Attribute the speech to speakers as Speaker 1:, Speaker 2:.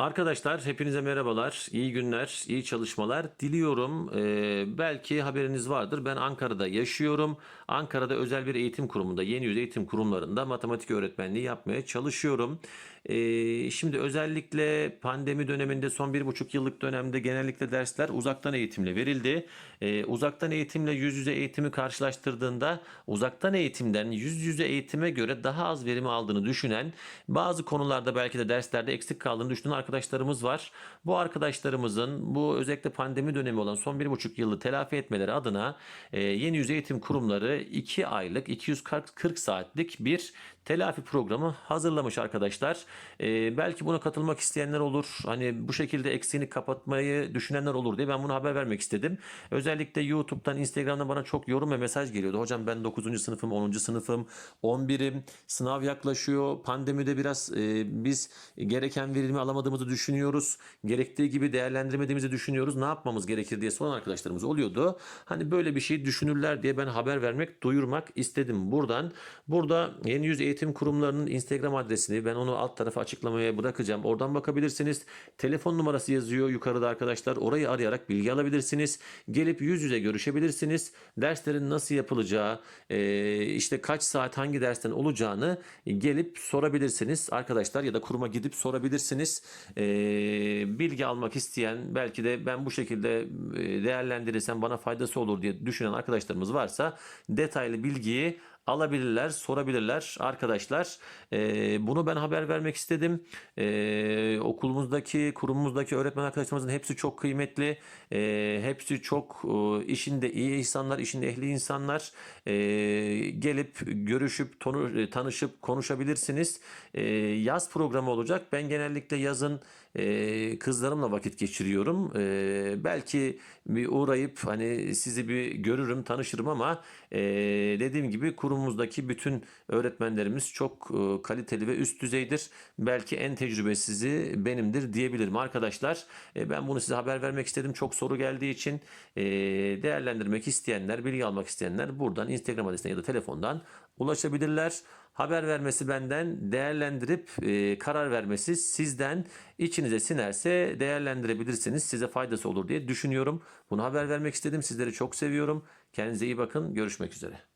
Speaker 1: Arkadaşlar hepinize merhabalar, iyi günler, iyi çalışmalar diliyorum. Ee, belki haberiniz vardır. Ben Ankara'da yaşıyorum. Ankara'da özel bir eğitim kurumunda, yeni yüz eğitim kurumlarında matematik öğretmenliği yapmaya çalışıyorum. Ee, şimdi özellikle pandemi döneminde son bir buçuk yıllık dönemde genellikle dersler uzaktan eğitimle verildi. Ee, uzaktan eğitimle yüz yüze eğitimi karşılaştırdığında uzaktan eğitimden yüz yüze eğitime göre daha az verimi aldığını düşünen bazı konularda belki de derslerde eksik kaldığını düşünen arkadaşlarımız var. Bu arkadaşlarımızın bu özellikle pandemi dönemi olan son bir buçuk yılı telafi etmeleri adına e, yeni yüz eğitim kurumları 2 aylık 240 40 saatlik bir telafi programı hazırlamış arkadaşlar. E, belki buna katılmak isteyenler olur. Hani bu şekilde eksiğini kapatmayı düşünenler olur diye ben bunu haber vermek istedim. Özellikle YouTube'dan, Instagram'dan bana çok yorum ve mesaj geliyordu. Hocam ben 9. sınıfım, 10. sınıfım, 11'im. Sınav yaklaşıyor. Pandemide biraz e, biz gereken verimi alamadığımızı düşünüyoruz. Gerektiği gibi değerlendirmediğimizi düşünüyoruz. Ne yapmamız gerekir diye soran arkadaşlarımız oluyordu. Hani böyle bir şey düşünürler diye ben haber vermek, duyurmak istedim buradan. Burada yeni yüz eğitim kurumlarının Instagram adresini ben onu alt tarafa açıklamaya bırakacağım. Oradan bakabilirsiniz. Telefon numarası yazıyor yukarıda arkadaşlar. Orayı arayarak bilgi alabilirsiniz. Gelip yüz yüze görüşebilirsiniz. Derslerin nasıl yapılacağı, e, işte kaç saat hangi dersten olacağını gelip sorabilirsiniz arkadaşlar ya da kuruma gidip sorabilirsiniz. E, bilgi almak isteyen belki de ben bu şekilde e, değerlendirirsem bana faydası olur diye düşünen arkadaşlarımız varsa detaylı bilgiyi alabilirler, sorabilirler arkadaşlar. Ee, bunu ben haber vermek istedim. Ee, okulumuzdaki, kurumumuzdaki öğretmen arkadaşlarımızın hepsi çok kıymetli. Ee, hepsi çok e, işinde iyi insanlar, işinde ehli insanlar. Ee, gelip görüşüp, tonu- e, tanışıp konuşabilirsiniz. Ee, yaz programı olacak. Ben genellikle yazın e, kızlarımla vakit geçiriyorum. Ee, belki bir uğrayıp hani sizi bir görürüm, tanışırım ama e, dediğim gibi kurumumuzdaki bütün öğretmenlerimiz çok e, kaliteli ve üst düzeydir. Belki en tecrübesizi benimdir diyebilirim arkadaşlar. E, ben bunu size haber vermek istedim. Çok soru geldiği için e, değerlendirmek isteyenler, bilgi almak isteyenler buradan Instagram adresinden ya da telefondan ulaşabilirler. Haber vermesi benden, değerlendirip e, karar vermesi sizden. İçinize sinerse değerlendirebilirsiniz. Size faydası olur diye düşünüyorum. Bunu haber vermek istedim. Sizleri çok seviyorum. Kendinize iyi bakın. Görüşmek üzere.